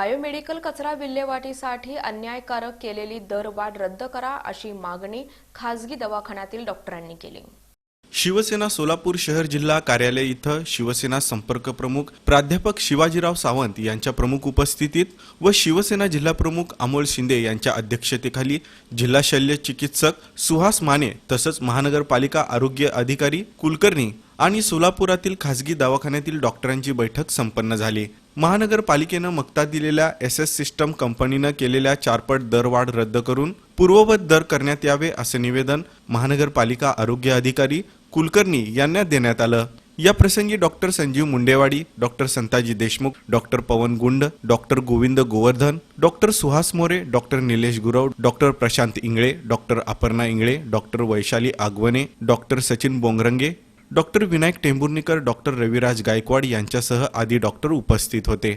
Biomedical कचरा विल्हेवाटीसाठी अन्यायकारक केलेली दरवाढ रद्द करा अशी मागणी खासगी दवाखान्यातील डॉक्टरांनी केली. शिवसेना सोलापूर शहर जिल्हा कार्यालय इथं शिवसेना संपर्क प्रमुख प्राध्यापक शिवाजीराव सावंत यांच्या प्रमुख उपस्थितीत व शिवसेना जिल्हा प्रमुख अमोल शिंदे यांच्या अध्यक्षतेखाली जिल्हा शल्य चिकित्सक सुहास माने तसंच महानगरपालिका आरोग्य अधिकारी कुलकर्णी आणि सोलापुरातील खासगी दवाखान्यातील डॉक्टरांची बैठक संपन्न झाली. महानगरपालिकेनं मक्ता दिलेल्या एस एस सिस्टम कंपनीनं केलेल्या चारपट दरवाढ रद्द करून पूर्ववत दर करण्यात यावे असे निवेदन महानगरपालिका आरोग्य अधिकारी कुलकर्णी यांना देण्यात आलं. या प्रसंगी doctor Sanjeev Mundewadi doctor Santaji Deshmukh doctor Pawan Gund doctor Govind Govardhan doctor Suhas More doctor Nilesh Gurav doctor Prashant Ingle doctor Aparna Ingle doctor Vaishali Agawane doctor Sachin Bongrange doctor Vinayak Tembhurnikar doctor Raviraj Gaikwad यांच्यासह आदी doctor उपस्थित होते.